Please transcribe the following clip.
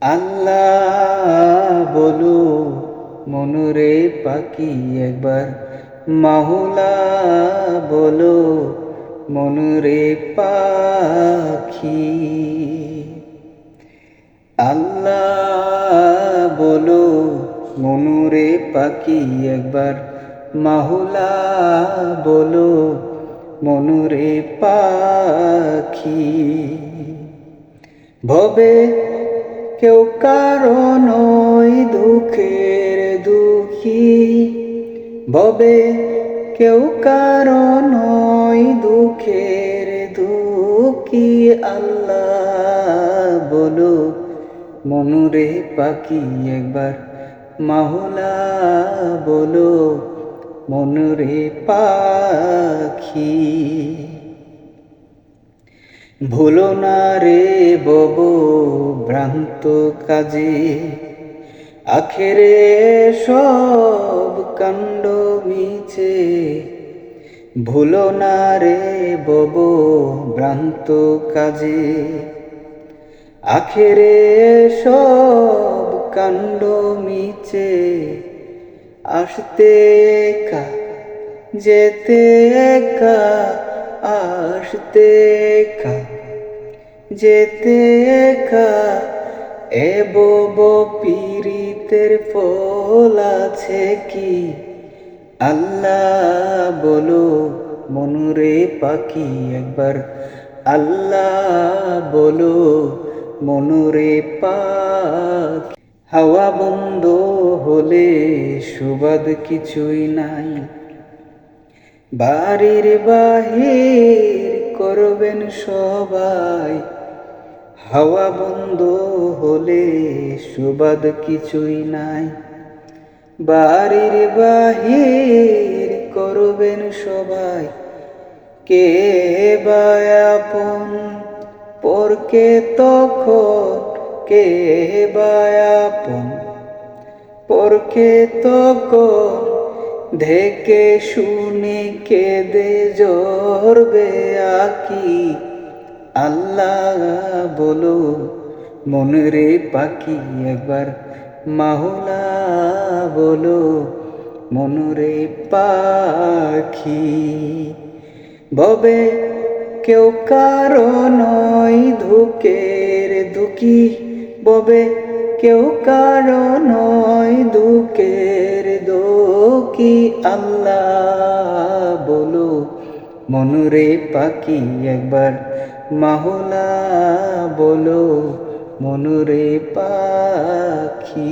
আল্লাহ বলো, মনুরে পাখি একবার। মাহুলা বলো, মনুরে পাখি। আল্লাহ বলো, মনুরে পাখি একবার। মাহুলা বলো, মনুরে পাখি। ভবে কেউ কারণ দুঃখের দুঃখী। ভবে কেউ কারণ দুঃখের দুঃখী। আল্লাহ বলো মনুরে পাখি একবার মাহলা বলো মনুরে পাখি। ভুলো না রে বব ভ্রান্ত কাজে, আখেরে সব কাণ্ড মিছে। ভুলো না রে বব ভ্রান্ত কাজে, আখেরে সব কাণ্ড মিছে। আসতে একা, যেতে একা, আসতে একা। যেতে একা, এ বব পীড়িতের ফল আছে কি? আল্লাহ বলো মনুরে পাখি একবার। আল্লাহ বলো মনুরে পাখি। হাওয়া বন্ধ হলে সুবাদ কিছুই নাই। বাড়ির বাহির করবেন সবাই। হাওয়া বন্ধ হলে সুবাদ কিছুই নাই। বাড়ির বাহির করবেন সবাই। কে বায়াপন পরকে তখন, কে বায়াপন পরকে তখন। ধেকে শুনে কেঁদে জরবে আকি আল্লাহ বলো, মনরে পাখি একবার মাহুলা বলো, মনরে পাখি। ববে কেউ কারণ নয় ধুকের দুঃখী ববে কেউ কারণ নয় দুঃখের দোকি আল্লাহ বলো, মনুরে পাখি একবার মাহলা বলো মনুরে পাখি।